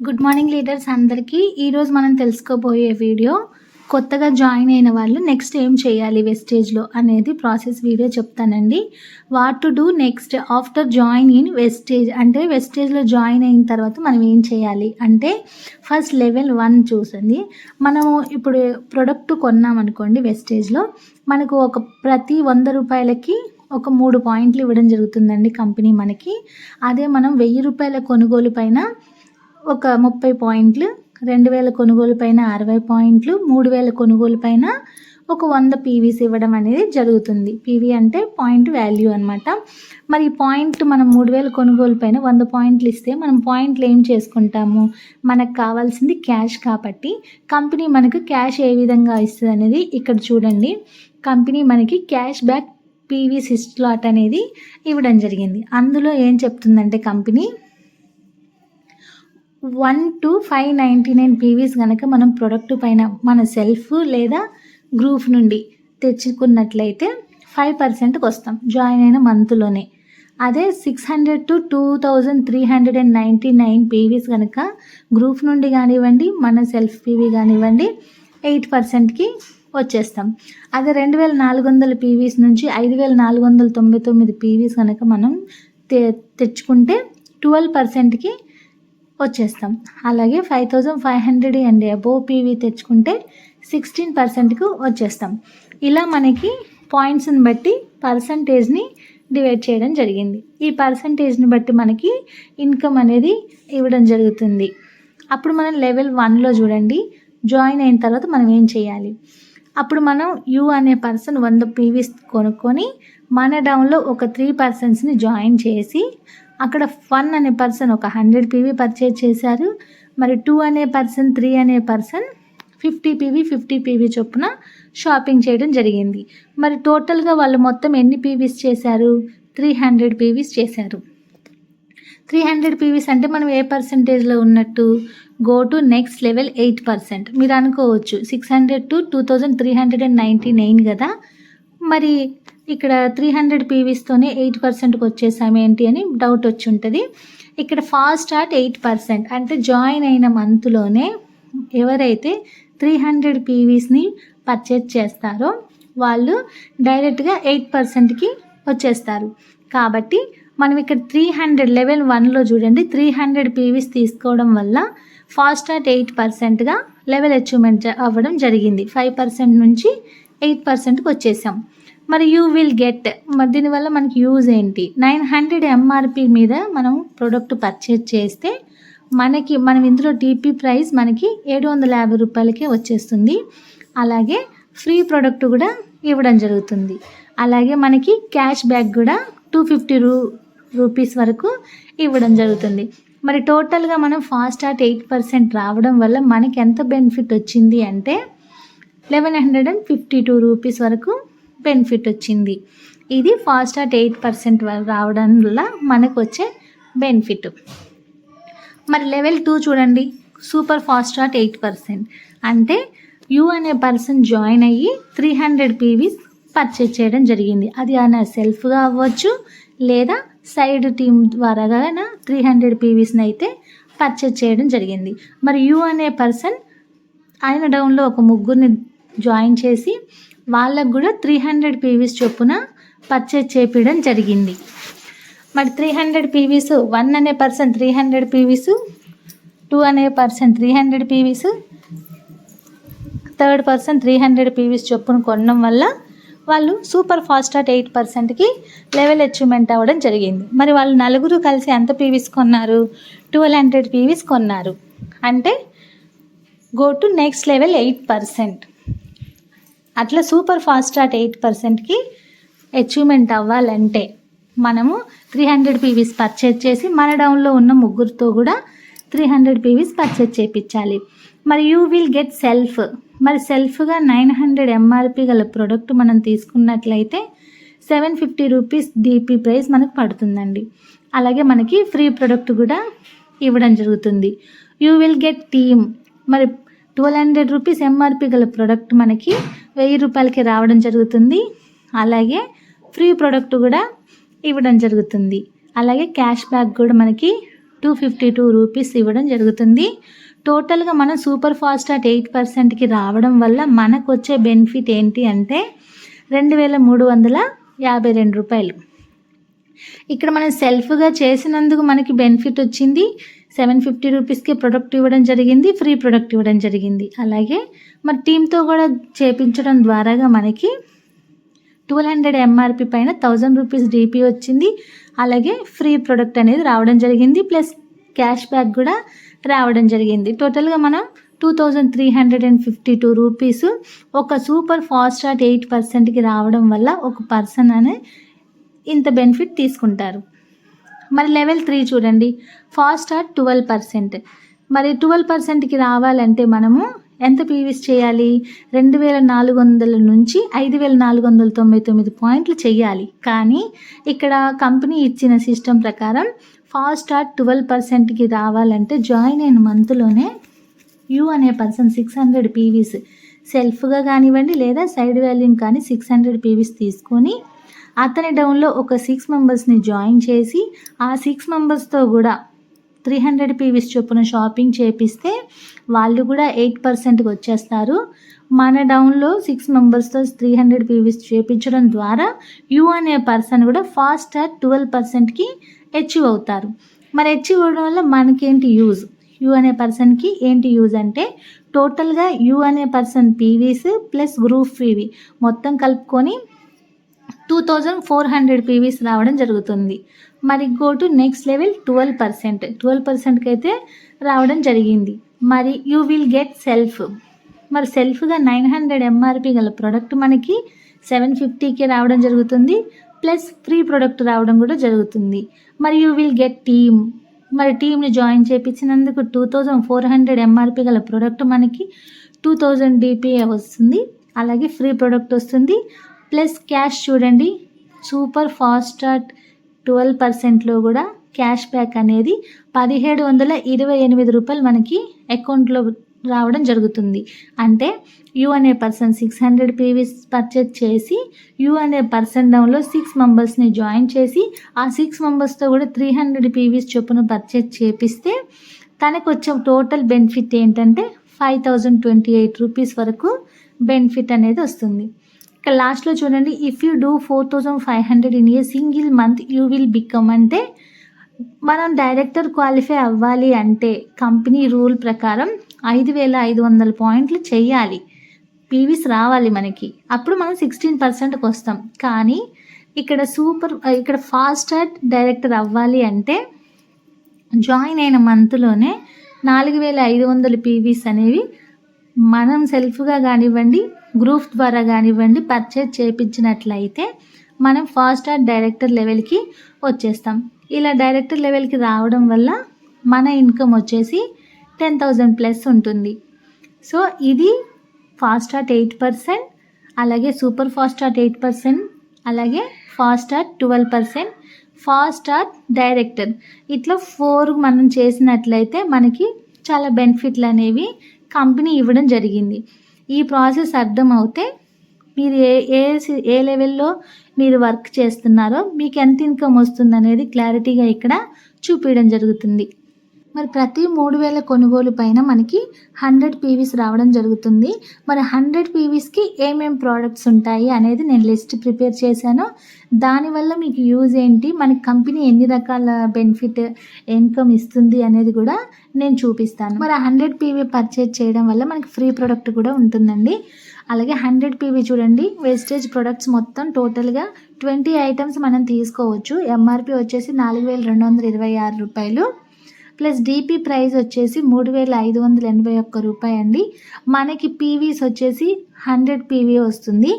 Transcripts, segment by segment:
Good morning leaders అందరికీ ఈరోజు మనం తెలుసుకోబోయే వీడియో కొత్తగా జాయిన్ అయిన వాళ్ళు నెక్స్ట్ ఏం చేయాలి వెస్టేజ్లో అనేది ప్రాసెస్ వీడియో చెప్తానండి. What to do next after join in Vestige అంటే వెస్టేజ్లో జాయిన్ అయిన తర్వాత మనం ఏం చేయాలి? అంటే ఫస్ట్ లెవెల్ వన్ చూసింది మనము ఇప్పుడు ప్రొడక్ట్ కొన్నామనుకోండి వెస్టేజ్లో మనకు ఒక ప్రతి వంద రూపాయలకి ఒక మూడు పాయింట్లు ఇవ్వడం జరుగుతుందండి కంపెనీ మనకి. అదే మనం వెయ్యి రూపాయల కొనుగోలు పైన ఒక ముప్పై పాయింట్లు రెండు వేల కొనుగోలు పైన అరవై పాయింట్లు మూడు వేల కొనుగోలు పైన ఒక వంద పీవీస్ ఇవ్వడం అనేది జరుగుతుంది. పీవీ అంటే పాయింట్ వాల్యూ అనమాట మరి ఈ పాయింట్ మనం మూడు వేల కొనుగోలు పైన వంద పాయింట్లు ఇస్తే మనం పాయింట్లు ఏం చేసుకుంటాము? మనకు కావాల్సింది క్యాష్ కాబట్టి. కంపెనీ మనకు క్యాష్ ఏ విధంగా ఇస్తుంది అనేది ఇక్కడ చూడండి. కంపెనీ మనకి క్యాష్ బ్యాక్ పీవీ సిస్లాట్ అనేది ఇవ్వడం జరిగింది. అందులో ఏం చెప్తుందంటే company one two five ninety nine PVs కనుక మనం ప్రొడక్ట్ పైన మన సెల్ఫ్ లేదా గ్రూప్ నుండి తెచ్చుకున్నట్లయితే ఫైవ్ పర్సెంట్కి వస్తాం. జాయిన్ అయిన మంత్లోనే అదే six hundred to two thousand three hundred and ninety nine PVs కనుక గ్రూప్ నుండి కానివ్వండి మన సెల్ఫ్ పీవీ కానివ్వండి ఎయిట్ పర్సెంట్కి వచ్చేస్తాం. అదే రెండు వేల నాలుగు వందల పీవీస్ నుంచి ఐదు వేల నాలుగు వందల తొంభై తొమ్మిది పీవీస్ కనుక మనం తె తెచ్చుకుంటే ట్వెల్వ్ పర్సెంట్కి వచ్చేస్తాం. అలాగే five thousand five hundred and above PV తెచ్చుకుంటే సిక్స్టీన్ పర్సెంట్కి వచ్చేస్తాం. ఇలా మనకి పాయింట్స్ని బట్టి పర్సంటేజ్ని డివైడ్ చేయడం జరిగింది. ఈ పర్సంటేజ్ని బట్టి మనకి ఇన్కమ్ అనేది ఇవ్వడం జరుగుతుంది. అప్పుడు మనం లెవెల్ వన్లో చూడండి. జాయిన్ అయిన తర్వాత మనం ఏం చేయాలి? అప్పుడు మనం యూ అనే పర్సన్ వంద పీవీస్ కొనుక్కొని మన డౌన్లో ఒక త్రీ పర్సన్స్ని జాయిన్ చేసి అక్కడ వన్ అనే పర్సన్ ఒక హండ్రెడ్ పీవీ పర్చేజ్ చేశారు. మరి టూ అనే పర్సన్ త్రీ అనే person fifty PV fifty PV చొప్పున షాపింగ్ చేయడం జరిగింది. మరి టోటల్గా వాళ్ళు మొత్తం ఎన్ని పీవీస్ చేశారు? త్రీ హండ్రెడ్ పీవీస్ చేశారు. త్రీ హండ్రెడ్ పీవీస్ అంటే మనం ఏ పర్సంటేజ్లో ఉన్నట్టు? Go to next level eight percent మీరు అనుకోవచ్చు six hundred to two thousand three hundred and ninety nine కదా. మరి ఇక్కడ త్రీ హండ్రెడ్ పీవీస్తోనే ఎయిట్ పర్సెంట్కి వచ్చేసాం ఏంటి అని డౌట్ వచ్చి ఉంటుంది. ఇక్కడ ఫాస్ట్ స్టార్ట్ ఎయిట్ పర్సెంట్ అంటే జాయిన్ అయిన మంత్లోనే ఎవరైతే త్రీ హండ్రెడ్ పీవీస్ని పర్చేజ్ చేస్తారో వాళ్ళు డైరెక్ట్గా ఎయిట్ పర్సెంట్కి వచ్చేస్తారు. కాబట్టి మనం ఇక్కడ త్రీ హండ్రెడ్ లెవెల్ వన్లో చూడండి. త్రీ హండ్రెడ్ పీవీస్ తీసుకోవడం వల్ల ఫాస్ట్ స్టార్ట్ ఎయిట్ పర్సెంట్గా లెవెల్ అచీవ్మెంట్ అవ్వడం జరిగింది. ఫైవ్ పర్సెంట్ నుంచి ఎయిట్ పర్సెంట్కి వచ్చేసాం. మరి యూ విల్ గెట్ మరి దీనివల్ల మనకి యూజ్ ఏంటి? నైన్ హండ్రెడ్ ఎంఆర్పి మీద మనం ప్రోడక్ట్ పర్చేజ్ చేస్తే మనకి మనం ఇందులో టీపీ ప్రైస్ మనకి ఏడు వందల యాభై రూపాయలకే వచ్చేస్తుంది. అలాగే ఫ్రీ ప్రోడక్ట్ కూడా ఇవ్వడం జరుగుతుంది. అలాగే మనకి క్యాష్ బ్యాక్ కూడా టూ ఫిఫ్టీ రూ రూపీస్ వరకు ఇవ్వడం జరుగుతుంది. మరి టోటల్గా మనం ఫాస్ట్ ఆర్ట్ ఎయిట్ పర్సెంట్ రావడం వల్ల మనకి ఎంత బెనిఫిట్ వచ్చింది అంటే eleven hundred and fifty two rupees వరకు బెనిఫిట్ వచ్చింది. ఇది ఫాస్ట్ అట్ ఎయిట్ పర్సెంట్ రావడం వల్ల మనకు వచ్చే బెనిఫిట్. మరి లెవెల్ టూ చూడండి. Super fast at eight percent. అంటే యూ అనే పర్సన్ జాయిన్ అయ్యి త్రీ హండ్రెడ్ పీవీస్ పర్చేజ్ చేయడం జరిగింది. అది ఆయన సెల్ఫ్గా అవ్వచ్చు లేదా సైడ్ టీమ్ ద్వారా కానీ త్రీ హండ్రెడ్ పీవీస్ని అయితే పర్చేజ్ చేయడం జరిగింది. మరి యూ అనే పర్సన్ ఆయన డౌన్లో ఒక ముగ్గురిని జాయిన్ చేసి వాళ్ళకు కూడా త్రీ హండ్రెడ్ పీవీస్ చొప్పున పర్చేజ్ చేపించడం జరిగింది. మరి త్రీ హండ్రెడ్ పీవీస్ వన్ అనే person three hundred PVs two అనే person three hundred PVs third person three hundred PVs చొప్పున కొనడం వల్ల వాళ్ళు సూపర్ ఫాస్ట్ అట్ ఎయిట్ పర్సెంట్కి లెవెల్ అచీవ్మెంట్ అవ్వడం జరిగింది. మరి వాళ్ళు నలుగురు కలిసి ఎంత పీవీస్ కొన్నారు? ట్వెల్వ్ హండ్రెడ్ పీవీస్ కొన్నారు. అంటే go to next level eight percent అట్లా సూపర్ ఫాస్ట్ అట్ ఎయిట్ పర్సెంట్కి అచీవ్మెంట్ అవ్వాలంటే మనము త్రీ హండ్రెడ్ పీవీస్ పర్చేజ్ చేసి మన డౌన్లో ఉన్న ముగ్గురితో కూడా త్రీ హండ్రెడ్ పీవీస్ పర్చేజ్ చేయించాలి మరి యూ విల్ గెట్ సెల్ఫ్ మరి సెల్ఫ్గా నైన్ హండ్రెడ్ ఎంఆర్పి గల ప్రోడక్ట్ మనం తీసుకున్నట్లయితే seven fifty rupees DP price మనకు పడుతుందండి. అలాగే మనకి ఫ్రీ ప్రోడక్ట్ కూడా ఇవ్వడం జరుగుతుంది. యూ విల్ గెట్ టీమ్ మరి ట్వెల్వ్ హండ్రెడ్ రూపీస్ ఎంఆర్పి గల ప్రోడక్ట్ మనకి వెయ్యి రూపాయలకి రావడం జరుగుతుంది. అలాగే ఫ్రీ ప్రోడక్ట్ కూడా ఇవ్వడం జరుగుతుంది. అలాగే క్యాష్ బ్యాక్ కూడా మనకి టూ ఫిఫ్టీ టూ రూపీస్ ఇవ్వడం జరుగుతుంది. టోటల్గా మనం సూపర్ ఫాస్ట్ అట్ ఎయిట్ పర్సెంట్కి రావడం వల్ల మనకు వచ్చే బెనిఫిట్ ఏంటి అంటే రెండు వేల మూడు వందల యాభై రెండు రూపాయలు. ఇక్కడ మనం సెల్ఫ్గా చేసినందుకు మనకి బెనిఫిట్ వచ్చింది సెవెన్ ఫిఫ్టీ రూపీస్కి ప్రొడక్ట్ ఇవ్వడం జరిగింది ఫ్రీ ప్రొడక్ట్ ఇవ్వడం జరిగింది. అలాగే మరి టీంతో కూడా చేపించడం ద్వారాగా మనకి ట్వెల్వ్ హండ్రెడ్ ఎంఆర్పి పైన థౌజండ్ రూపీస్ డిపి వచ్చింది. అలాగే ఫ్రీ ప్రొడక్ట్ అనేది రావడం జరిగింది ప్లస్ క్యాష్ బ్యాక్ కూడా రావడం జరిగింది. టోటల్గా మనం two thousand three hundred and fifty two rupees ఒక సూపర్ ఫాస్ట్ చార్ట్ ఎయిట్ పర్సెంట్కి రావడం వల్ల ఒక పర్సన్ అనే ఇంత బెనిఫిట్ తీసుకుంటారు. మరి లెవెల్ త్రీ చూడండి. Fast at twelve percent. మరి ట్వెల్వ్ పర్సెంట్కి రావాలంటే మనము ఎంత పీవీస్ చేయాలి? రెండు వేల నాలుగు వందల నుంచి ఐదు వేల నాలుగు వందల తొంభై తొమ్మిది పాయింట్లు చేయాలి. కానీ ఇక్కడ కంపెనీ ఇచ్చిన సిస్టమ్ ప్రకారం ఫాస్ట్ ఆర్ ట్వెల్వ్ పర్సెంట్కి రావాలంటే జాయిన్ అయిన మంత్లోనే యూ అనే పర్సన్ సిక్స్ హండ్రెడ్ పీవీస్ సెల్ఫ్గా కానివ్వండి లేదా సైడ్ వాల్యూని కానీ సిక్స్ హండ్రెడ్ పీవీస్ తీసుకొని అతని డౌన్లో ఒక సిక్స్ మెంబర్స్ని జాయిన్ చేసి ఆ సిక్స్ మెంబర్స్తో కూడా త్రీ హండ్రెడ్ పీవీస్ చొప్పున షాపింగ్ చేపిస్తే వాళ్ళు కూడా ఎయిట్ పర్సెంట్కి వచ్చేస్తారు. మన డౌన్లో సిక్స్ మెంబర్స్తో త్రీ హండ్రెడ్ పీవీస్ చేపించడం ద్వారా యూ అనే పర్సన్ కూడా ఫాస్ట్ ట్వెల్వ్ పర్సెంట్కి అచీవ్ అవుతారు. మరి అచీవ్ అవ్వడం వల్ల మనకేంటి యూజ్ యూ అనే పర్సన్కి ఏంటి యూజ్ అంటే టోటల్గా యూ అనే person PVs plus group PV మొత్తం కలుపుకొని two thousand four hundred PVs రావడం జరుగుతుంది. మరి go to next level twelve percent. Twelve పర్సెంట్కి అయితే రావడం జరిగింది. మరి యూ విల్ గెట్ సెల్ఫ్. మరి సెల్ఫ్గా నైన్ హండ్రెడ్ ఎంఆర్పి గల ప్రోడక్ట్ మనకి సెవెన్ ఫిఫ్టీకి రావడం జరుగుతుంది. ప్లస్ ఫ్రీ ప్రోడక్ట్ రావడం కూడా జరుగుతుంది. మరి యూ విల్ గెట్ టీమ్. మరి టీమ్ని join చేయించినందుకు two thousand four hundred MRP గల ప్రోడక్ట్ మనకి టూ థౌజండ్ డిపిఏ వస్తుంది. అలాగే ఫ్రీ ప్రోడక్ట్ వస్తుంది. ప్లస్ క్యాష్ చూడండి. సూపర్ ఫాస్ట్ ట్వెల్వ్ పర్సెంట్లో కూడా క్యాష్ బ్యాక్ అనేది పదిహేడు వందల ఇరవై ఎనిమిది రూపాయలు మనకి అకౌంట్లో రావడం జరుగుతుంది. అంటే యూ అనే person six hundred PVs purchase చేసి యూ అనే పర్సన్ డౌన్లో సిక్స్ మెంబర్స్ని జాయిన్ చేసి ఆ సిక్స్ మెంబర్స్తో కూడా త్రీ హండ్రెడ్ పీవీస్ చొప్పున పర్చేజ్ చేపిస్తే తనకు వచ్చే టోటల్ బెనిఫిట్ ఏంటంటే five thousand twenty eight rupees వరకు బెనిఫిట్ అనేది వస్తుంది. ఇక్కడ లాస్ట్లో చూడండి if you do four thousand five hundred in a single month you will become అంటే మనం డైరెక్టర్ క్వాలిఫై అవ్వాలి అంటే కంపెనీ రూల్ ప్రకారం ఐదు వేల ఐదు వందల పాయింట్లు చేయాలి పీవీస్ రావాలి మనకి. అప్పుడు మనం సిక్స్టీన్ పర్సెంట్కి వస్తాం. కానీ ఇక్కడ సూపర్ ఇక్కడ ఫాస్ట్ డైరెక్టర్ అవ్వాలి అంటే జాయిన్ అయిన మంత్లోనే నాలుగు వేల ఐదు వందల పీవీస్ అనేవి మనం సెల్ఫ్గా కానివ్వండి గ్రూప్ ద్వారా కానివ్వండి పర్చేజ్ చేయించినట్లయితే మనం ఫాస్ట్ ఆర్ట్ డైరెక్టర్ లెవెల్కి వచ్చేస్తాం. ఇలా డైరెక్టర్ లెవెల్కి రావడం వల్ల మన ఇన్కమ్ వచ్చేసి టెన్ థౌజండ్ ప్లస్ ఉంటుంది. సో ఇది ఫాస్ట్ ఆర్ట్ ఎయిట్ పర్సెంట్ అలాగే super fast start eight percent అలాగే fast start twelve percent fast start director ఇట్లా ఫోర్ మనం చేసినట్లయితే మనకి చాలా బెనిఫిట్లు అనేవి కంపెనీ ఇవ్వడం జరిగింది. ఈ ప్రాసెస్ అర్థం అవుతే మీరు ఏ ఏ ఏ లెవెల్లో మీరు వర్క్ చేస్తున్నారో మీకు ఎంత ఇన్కమ్ వస్తుంది అనేది క్లారిటీగా ఇక్కడ చూపించడం జరుగుతుంది. మరి ప్రతి మూడు వేల కొనుగోలు పైన మనకి హండ్రెడ్ పీవీస్ రావడం జరుగుతుంది. మరి హండ్రెడ్ పీవీస్కి ఏమేం ప్రోడక్ట్స్ ఉంటాయి అనేది నేను లిస్ట్ ప్రిపేర్ చేశాను. దానివల్ల మీకు యూజ్ ఏంటి మనకి కంపెనీ ఎన్ని రకాల బెనిఫిట్ ఇన్కమ్ ఇస్తుంది అనేది కూడా నేను చూపిస్తాను. మరి హండ్రెడ్ పీవీ పర్చేజ్ చేయడం వల్ల మనకి ఫ్రీ ప్రోడక్ట్ కూడా ఉంటుందండి. అలాగే హండ్రెడ్ పీవీ చూడండి వేస్టేజ్ ప్రొడక్ట్స్ మొత్తం టోటల్గా ట్వంటీ ఐటమ్స్ మనం తీసుకోవచ్చు. ఎంఆర్పి వచ్చేసి నాలుగు వేల రెండు వందల ఇరవై ఆరు రూపాయలు. ప్లస్ డీపీ ప్రైస్ వచ్చేసి మూడు వేల ఐదు వందల ఎనభై ఒక్క రూపాయి అండి. మనకి పీవీస్ వచ్చేసి హండ్రెడ్ పీవీ వస్తుంది.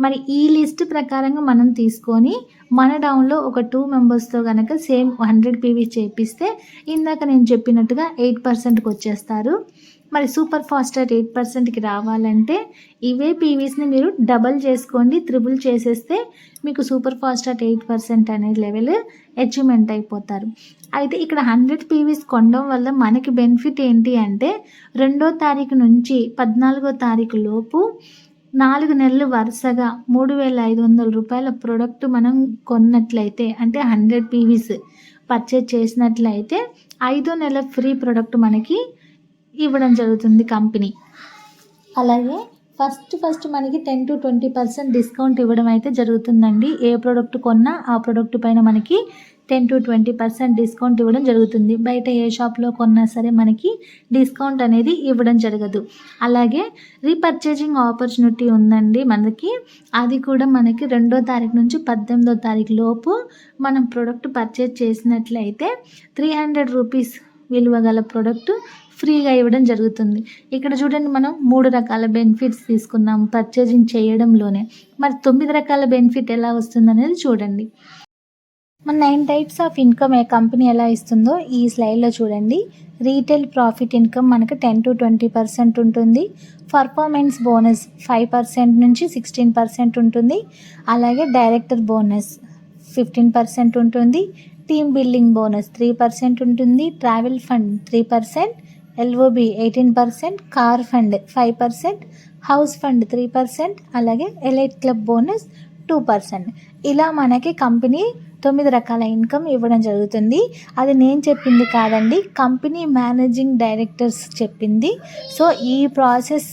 మరి ఈ లిస్ట్ ప్రకారంగా మనం తీసుకొని మన డౌన్లో ఒక టూ మెంబర్స్తో కనుక సేమ్ హండ్రెడ్ పీవీ చేపిస్తే ఇందాక నేను చెప్పినట్టుగా ఎయిట్ పర్సెంట్కి వచ్చేస్తారు. మరి సూపర్ ఫాస్ట్ అట్ ఎయిట్ పర్సెంట్కి రావాలంటే ఇవే పీవీస్ని మీరు డబల్ చేసుకోండి త్రిబుల్ చేసేస్తే మీకు super fast at eight percent అనే లెవెల్ అచీవ్మెంట్ అయిపోతారు. అయితే ఇక్కడ హండ్రెడ్ పీవీస్ కొనడం వల్ల మనకి బెనిఫిట్ ఏంటి అంటే రెండో తారీఖు నుంచి పద్నాలుగో తారీఖు లోపు నాలుగు నెలలు వరుసగా మూడు వేల ఐదు వందల రూపాయల ప్రోడక్ట్ మనం కొన్నట్లయితే అంటే హండ్రెడ్ పీవీస్ పర్చేజ్ చేసినట్లయితే ఐదో నెల ఫ్రీ ప్రోడక్ట్ మనకి ఇవ్వడం జరుగుతుంది కంపెనీ. అలాగే ఫస్ట్ ఫస్ట్ మనకి ten to twenty percent discount ఇవ్వడం అయితే జరుగుతుందండి. ఏ ప్రోడక్ట్ కొన్నా ఆ ప్రోడక్ట్ పైన మనకి ten to twenty percent discount ఇవ్వడం జరుగుతుంది. బయట ఏ షాప్లో కొన్నా సరే మనకి డిస్కౌంట్ అనేది ఇవ్వడం జరగదు. అలాగే రీపర్చేజింగ్ ఆపర్చునిటీ ఉందండి మనకి. అది కూడా మనకి రెండో తారీఖు నుంచి పద్దెనిమిదో తారీఖు లోపు మనం ప్రోడక్ట్ పర్చేజ్ చేసినట్లయితే త్రీ హండ్రెడ్ రూపీస్ విలువ గల ప్రోడక్ట్ ఫ్రీగా ఇవ్వడం జరుగుతుంది. ఇక్కడ చూడండి మనం మూడు రకాల బెనిఫిట్స్ తీసుకున్నాం పర్చేజింగ్ చేయడంలోనే. మరి తొమ్మిది రకాల బెనిఫిట్ ఎలా వస్తుంది అనేది చూడండి. మన నైన్ టైప్స్ ఆఫ్ ఇన్కమ్ ఏ కంపెనీ ఎలా ఇస్తుందో ఈ స్లైడ్లో చూడండి. రీటైల్ ప్రాఫిట్ ఇన్కమ్ మనకు టెన్ టు ట్వంటీ పర్సెంట్ ఉంటుంది. పర్ఫార్మెన్స్ బోనస్ ఫైవ్ పర్సెంట్ నుంచి సిక్స్టీన్ పర్సెంట్ ఉంటుంది. అలాగే డైరెక్టర్ బోనస్ ఫిఫ్టీన్ పర్సెంట్ ఉంటుంది. Team building bonus three percent ఉంటుంది. Travel fund three percent. LOB eighteen percent car fund five percent house fund three percent అలాగే elite club bonus two percent. ఇలా మనకి company తొమ్మిది రకాల income ఇవ్వడం జరుగుతుంది. అది నేను చెప్పింది కాదండి కంపెనీ మేనేజింగ్ డైరెక్టర్స్ చెప్పింది. సో ఈ ప్రాసెస్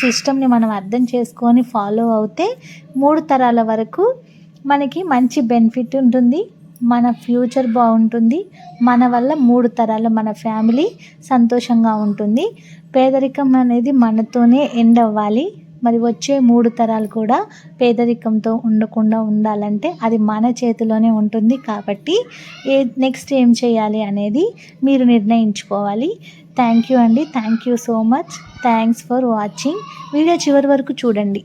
సిస్టమ్ని మనం అర్థం చేసుకొని ఫాలో అవుతే మూడు తరాల వరకు మనకి మంచి బెనిఫిట్ ఉంటుంది. మన ఫ్యూచర్ బాగుంటుంది. మన వల్ల మూడు తరాలు మన ఫ్యామిలీ సంతోషంగా ఉంటుంది. పేదరికం అనేది మనతోనే ఎండ్ అవ్వాలి. మరి వచ్చే మూడు తరాలు కూడా పేదరికంతో ఉండకుండా ఉండాలంటే అది మన చేతిలోనే ఉంటుంది కాబట్టి ఏ నెక్స్ట్ ఏం చేయాలి అనేది మీరు నిర్ణయించుకోవాలి. థ్యాంక్ యూ అండి. Thank you so much. Thanks for watching. Video చివరి వరకు చూడండి.